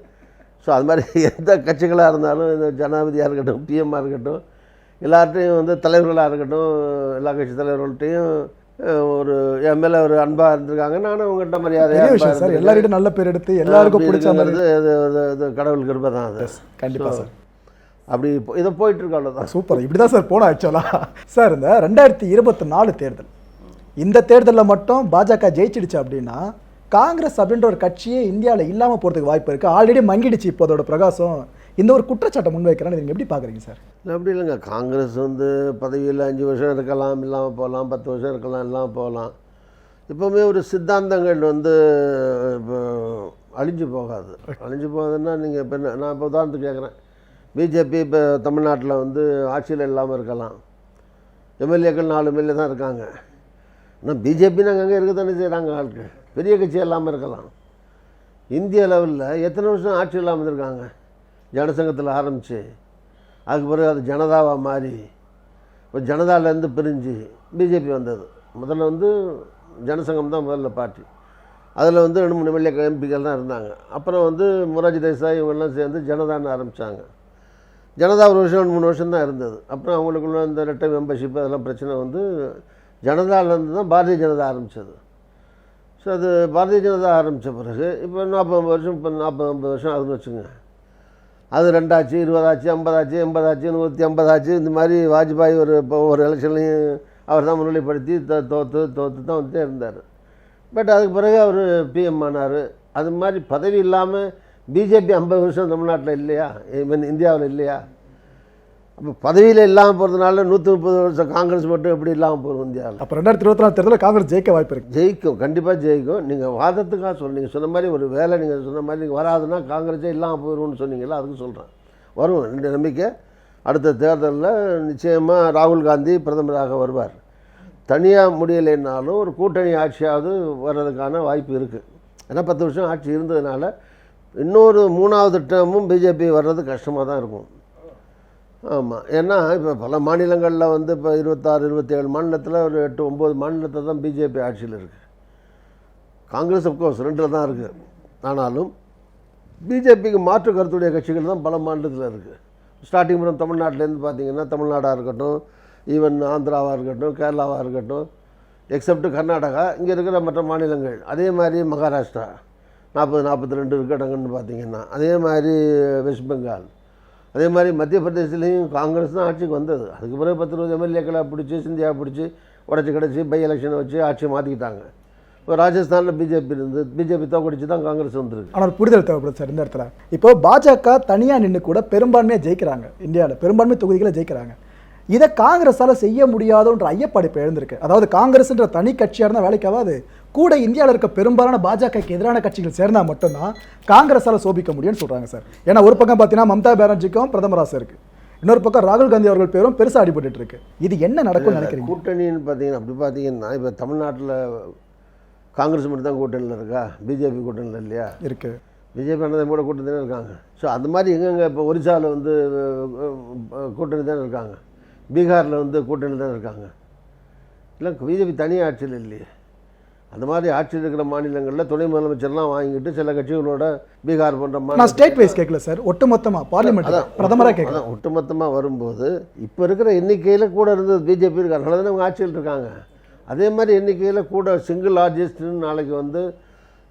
ஸோ அது மாதிரி எந்த கட்சிகளாக இருந்தாலும் இந்த ஜனாதிபதியாக இருக்கட்டும் பிஎம்மாக இருக்கட்டும் எல்லார்ட்டையும் வந்து தலைவர்களாக இருக்கட்டும் எல்லா கட்சி தலைவர்கள்ட்டையும் ஒரு என் மேலே ஒரு அன்பாக இருந்திருக்காங்க. நானும் உங்கள்கிட்ட விஷயம் சார். எல்லார்கிட்டும் நல்ல பேர் எடுத்து எல்லாருக்கும் பிடிச்ச மாதிரி. இருக்கிறது இது- கடவுள் கிருபை தான் அது. கண்டிப்பா So, சார். அப்படி இப்போ- இதை போயிட்டு இருக்கு அவ்வளோதான் சூப்பர். இப்படி தான் சார் போனோம் ஆக்சுவலாக சார் இந்த ரெண்டாயிரத்தி இருபத்தி நாலு தேர்தல். இந்த தேர்தலில் மட்டும் பாஜக ஜெயிச்சிடுச்சு அப்படின்னா காங்கிரஸ் அப்படின்ற ஒரு கட்சியே இந்தியாவில் இல்லாமல் போகிறதுக்கு வாய்ப்பு இருக்குது ஆல்ரெடி மங்கிடுச்சு இப்போ அதோட பிரகாசம். இந்த ஒரு குற்றச்சாட்டை முன்வைக்கிறேன்னு நீங்கள் எப்படி பார்க்குறீங்க சார்? இல்லை அப்படி இல்லைங்க. காங்கிரஸ் வந்து பதவியில் அஞ்சு வருஷம் இருக்கலாம் இல்லாமல் போகலாம் பத்து வருஷம் இருக்கலாம் இல்லாமல் போகலாம். இப்போவுமே ஒரு சித்தாந்தங்கள் வந்து இப்போ அழிஞ்சு போகாது. அழிஞ்சு போகாதுன்னா நீங்கள் இப்போ நான் இப்போ உதாரணத்துக்கு கேட்குறேன் பிஜேபி இப்போ தமிழ்நாட்டில் வந்து ஆட்சியில் இல்லாமல் இருக்கலாம். எம்எல்ஏக்கள் நாலு எம்எல்ஏ தான் இருக்காங்க. ஆனால் பிஜேபி நாங்கள் அங்கே இருக்க தானே செய்கிறாங்க ஆட்கள். பெரிய கட்சி இல்லாமல் இருக்கலாம். இந்திய லெவலில் எத்தனை வருஷம் ஆட்சி இல்லாமல் இருக்காங்க ஜனசங்கத்தில் ஆரம்பித்து அதுக்கு பிறகு அது ஜனதாவாக மாறி இப்போ ஜனதாலேருந்து பிரிஞ்சு பிஜேபி வந்தது. முதல்ல வந்து ஜனசங்கம் தான் முதல்ல பார்ட்டி. அதில் வந்து ரெண்டு மூணு எம்எல்ஏ எம்பிக்கள் தான் இருந்தாங்க. அப்புறம் வந்து முராஜி தேசாய் இவங்கெல்லாம் சேர்ந்து ஜனதான்னு ஆரம்பித்தாங்க ஜனதா ஒரு வருஷம் ரெண்டு மூணு வருஷம் தான் இருந்தது. அப்புறம் அவங்களுக்குள்ள இந்த ரெட்டை மெம்பர்ஷிப் அதெல்லாம் பிரச்சனை வந்து ஜனதாலேருந்து தான் பாரதிய ஜனதா ஆரம்பித்தது ஸோ அது பாரதிய ஜனதா ஆரம்பித்த பிறகு இப்போ நாற்பது வருஷம் இப்போ நாற்பது ஐம்பது வருஷம் ஆகுதுன்னு வச்சுங்க அது ரெண்டாச்சு இருபதாச்சு ஐம்பதாச்சு எண்பதாச்சு நூற்றி ஐம்பதாச்சு இந்த மாதிரி வாஜ்பாய் ஒரு இப்போ ஒரு எலெக்ஷன்லையும் அவர் தான் முன்னிலைப்படுத்தி தோ தோற்று தோற்று தான் வந்துட்டே இருந்தார். பட் அதுக்கு பிறகு அவர் பிஎம் ஆனார். அது மாதிரி பதவி இல்லாமல் பிஜேபி ஐம்பது வருஷம் தமிழ்நாட்டில் இல்லையா? இந்தியாவில் இல்லையா? அப்போ பதவியில் இல்லாமல் போகிறதுனால நூற்றி முப்பது வருஷம் காங்கிரஸ் மட்டும் எப்படி இல்லாமல் போகும் இந்தியாவில்? அப்போ ரெண்டாயிரத்தி இருபத்தி நாலு தேர்தலில் காங்கிரஸ் ஜெயிக்க வாய்ப்பு இருக்குது ஜெயிக்கும். கண்டிப்பாக ஜெயிக்கும். நீங்கள் வாதத்துக்காக சொல்ல நீங்கள் சொன்ன மாதிரி ஒரு வேலை நீங்கள் சொன்ன மாதிரி நீங்கள் வராதுன்னா காங்கிரஸே இல்லாமல் போயிடும்னு சொன்னீங்களா அதுக்கு சொல்கிறேன் வரும். ரெண்டு நம்பிக்கை. அடுத்த தேர்தலில் நிச்சயமாக ராகுல் காந்தி பிரதமராக வருவார். தனியாக முடியலைன்னாலும் ஒரு கூட்டணி ஆட்சியாவது வர்றதுக்கான வாய்ப்பு இருக்குது ஏன்னா பத்து வருஷம் ஆட்சி இருந்ததுனால இன்னொரு மூணாவது டேர்மும் பிஜேபி வர்றது கஷ்டமாக தான் இருக்கும். ஆமாம் ஏன்னா இப்போ பல மாநிலங்களில் வந்து இப்போ இருபத்தாறு இருபத்தேழு மாநிலத்தில் ஒரு எட்டு ஒம்பது மாநிலத்தில் தான் பிஜேபி ஆட்சியில் இருக்குது காங்கிரஸ் அப்கோர்ஸ் ரெண்டில் தான் இருக்குது ஆனாலும் பிஜேபிக்கு மாற்று கருத்துடைய கட்சிகள் தான் பல மாநிலத்தில் இருக்குது ஸ்டார்டிங் பண்ண தமிழ்நாட்டிலேருந்து பார்த்தீங்கன்னா தமிழ்நாடாக இருக்கட்டும் ஈவன் ஆந்திராவாக இருக்கட்டும் கேரளாவாக இருக்கட்டும் எக்ஸப்ட் கர்நாடகா இங்கே இருக்கிற மற்ற மாநிலங்கள். அதே மாதிரி மகாராஷ்டிரா நாற்பது நாற்பத்தி ரெண்டு இருக்கடங்கன்னு பார்த்தீங்கன்னா அதே மாதிரி வெஸ்ட் பெங்கால் அதே மாதிரி மத்திய பிரதேசத்துலேயும் காங்கிரஸ் தான் ஆட்சிக்கு வந்தது. அதுக்கு பிறகு பத்து இருபது எம்எல்ஏக்களை பிடிச்சி சிந்தியா பிடிச்சி உடச்சி கிடச்சி பை எலெக்ஷனை வச்சு ஆட்சியை மாற்றிக்கிட்டாங்க இப்போ ராஜஸ்தானில் பிஜேபி இருந்து பிஜேபி தோக்கடிச்சு தான் காங்கிரஸ் வந்திருக்கு. ஆனால் புரிதல் தேவைப்படுது சார் இந்த இடத்துல. இப்போ பாஜக தனியாக நின்று கூட பெரும்பான்மையாக ஜெயிக்கிறாங்க. இந்தியாவில் பெரும்பான்மை தொகுதிகளை ஜெயிக்கிறாங்க. இதை காங்கிரஸால் செய்ய முடியாதோன்ற ஐயப்பாடு இப்போ எழுந்திருக்கு. அதாவது காங்கிரஸ்ன்ற தனி கட்சியாக இருந்தால் வேலைக்காவது கூட இந்தியாவில் இருக்க பெரும்பாலான பாஜகக்கு எதிரான கட்சிகள் சேர்ந்தால் மட்டும்தான் காங்கிரஸால் சோபிக்க முடியும்னு சொல்கிறாங்க சார். ஏன்னா ஒரு பக்கம் பார்த்தீங்கன்னா மம்தா பானர்ஜிக்கும் பிரதமர் ஆசை இருக்கு. இன்னொரு பக்கம் ராகுல் காந்தி அவர்கள் பேரும் பெருசாக அடிபட்டுட்டு இருக்கு. இது என்ன நடக்கும்னு நினைக்கிறீங்க? கூட்டணின்னு பார்த்தீங்கன்னா அப்படி பார்த்தீங்கன்னா இப்போ தமிழ்நாட்டில் காங்கிரஸ் மட்டும் தான் கூட்டணியில் இருக்கா? பிஜேபி கூட்டணியில் இல்லையா? இருக்கு. பிஜேபி அண்ணன் கூட கூட்டணி தானே இருக்காங்க. ஸோ அந்த மாதிரி எங்கெங்கே இப்போ ஒரிசாவில் வந்து கூட்டணி தானே இருக்காங்க? பீகாரில் வந்து கூட்டணி தானே இருக்காங்க. இல்லை பிஜேபி தனி ஆட்சியில் இல்லையே. அந்த மாதிரி ஆட்சியில் இருக்கிற மாநிலங்களில் துணை முதலமைச்சர்லாம் வாங்கிட்டு சில கட்சிகளோட பீகார் போன்ற நான் ஸ்டேட் வைஸ் கேட்கல சார் ஒட்டுமொத்தமாக பார்லிமெண்ட் பிரதமராக கேட்கல அதான் ஒட்டுமொத்தமாக வரும்போது இப்போ இருக்கிற எண்ணிக்கையில் கூட இருந்தது பிஜேபி இருக்கு அதனால தானே அவங்க ஆட்சியில் இருக்காங்க. அதே மாதிரி எண்ணிக்கையில் கூட சிங்கிள் லார்ஜஸ்ட்னு நாளைக்கு வந்து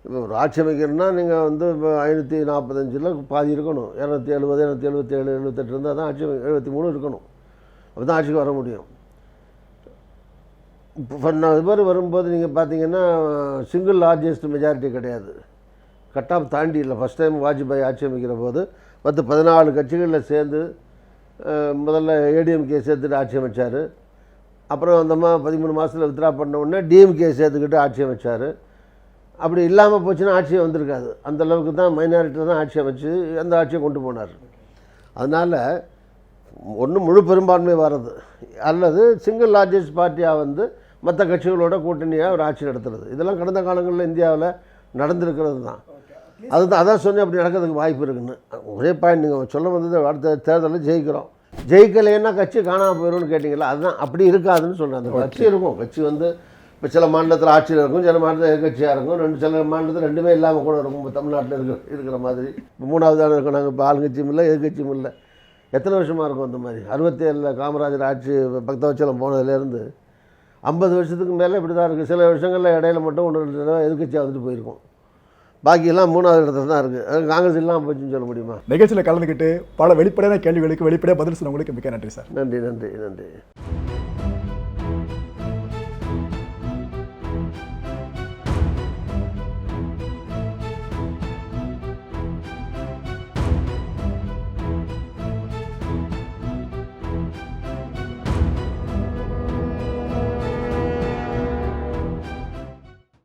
இப்போ ஒரு ஆட்சி அமைக்கிறதுனா நீங்கள் வந்து இப்போ ஐநூற்றி நாற்பத்தஞ்சில் பாதி இருக்கணும். இரநூத்தி எழுபது இரநூத்தி எழுபத்தேழு எழுபத்தெட்டு இருந்தால் தான் ஆட்சி எழுபத்தி மூணு இருக்கணும். அப்போ தான் ஆட்சிக்கு வர முடியும். இப்போ நான் இது மாதிரி வரும்போது நீங்கள் பார்த்தீங்கன்னா சிங்கிள் லார்ஜஸ்ட் மெஜாரிட்டி கிடையாது. கட் ஆஃப் தாண்டி இல்லை. ஃபஸ்ட் டைம் வாஜ்பாய் ஆட்சி அமைக்கிற போது பத்து பதினாலு கட்சிகளில் சேர்ந்து முதல்ல ஏடிஎம்கே சேர்த்துட்டு ஆட்சி அமைச்சார். அப்புறம் அந்த மா பதிமூணு மாதத்தில் வித்ரா பண்ண உடனே டிஎம்கே சேர்த்துக்கிட்டு ஆட்சி அமைச்சார். அப்படி இல்லாமல் போச்சுன்னா ஆட்சியே வந்திருக்காது. அந்தளவுக்கு தான் மைனாரிட்டியில் தான் ஆட்சி அமைச்சு அந்த ஆட்சியை கொண்டு போனார். அதனால் ஒன்று முழு பெரும்பான்மை வர்றது. அல்லது சிங்கிள் லார்ஜஸ்ட் பார்ட்டியாக வந்து மற்ற கட்சிகளோட கூட்டணியாக ஒரு ஆட்சி நடத்துறது. இதெல்லாம் கடந்த காலங்களில் இந்தியாவில் நடந்திருக்கிறது தான். அதுதான் அதான் சொன்னேன் அப்படி நடக்கிறதுக்கு வாய்ப்பு இருக்குன்னு. ஒரே பாயிண்ட் நீங்கள் சொல்ல வந்தது அடுத்த தேர்தலில் ஜெயிக்கிறோம். ஜெயிக்கலைன்னா கட்சி காணாமல் போயிடும்னு கேட்டிங்களா அதுதான் அப்படி இருக்காதுன்னு சொன்னேன். அந்த கட்சி இருக்கும். கட்சி வந்து இப்போ சில மாநிலத்தில் ஆட்சியில் இருக்கும் சில மாநிலத்தில் எதிர்கட்சியாக இருக்கும். ரெண்டு சில மாநிலத்தில் ரெண்டுமே இல்லாமல் கூட இருக்கும். தமிழ்நாட்டில் இருக்கிற இருக்கிற மாதிரி. இப்போ மூணாவது ஆள் இருக்கோம் நாங்கள் இப்போ ஆளுங்கட்சியும் இல்லை எதிர்கட்சியும் இல்லை. எத்தனை வருஷமாக இருக்கும் அந்த மாதிரி? அறுபத்தேழில் காமராஜர் ஆட்சி பக்தவச்சலம் போனதுலேருந்து ஐம்பது வருஷத்துக்கு மேலே இப்படி தான் இருக்குது சில வருஷங்களில் இடையில மட்டும் ஒன்று ரெண்டு தடவை எதிர்கட்சியாக வந்துட்டு போயிருக்கும். பாக்கியெல்லாம் மூணாவது இடத்துல தான் இருக்குது காங்கிரஸ் இல்லாமல் போச்சுன்னு சொல்ல முடியுமா? நிகழ்ச்சியில் கலந்துக்கிட்டு பல வெளிப்படையான கேள்விகளுக்கு வெளிப்படையாக பதில் சொன்னவங்களுக்கு மிக்க நன்றி சார். நன்றி நன்றி நன்றி.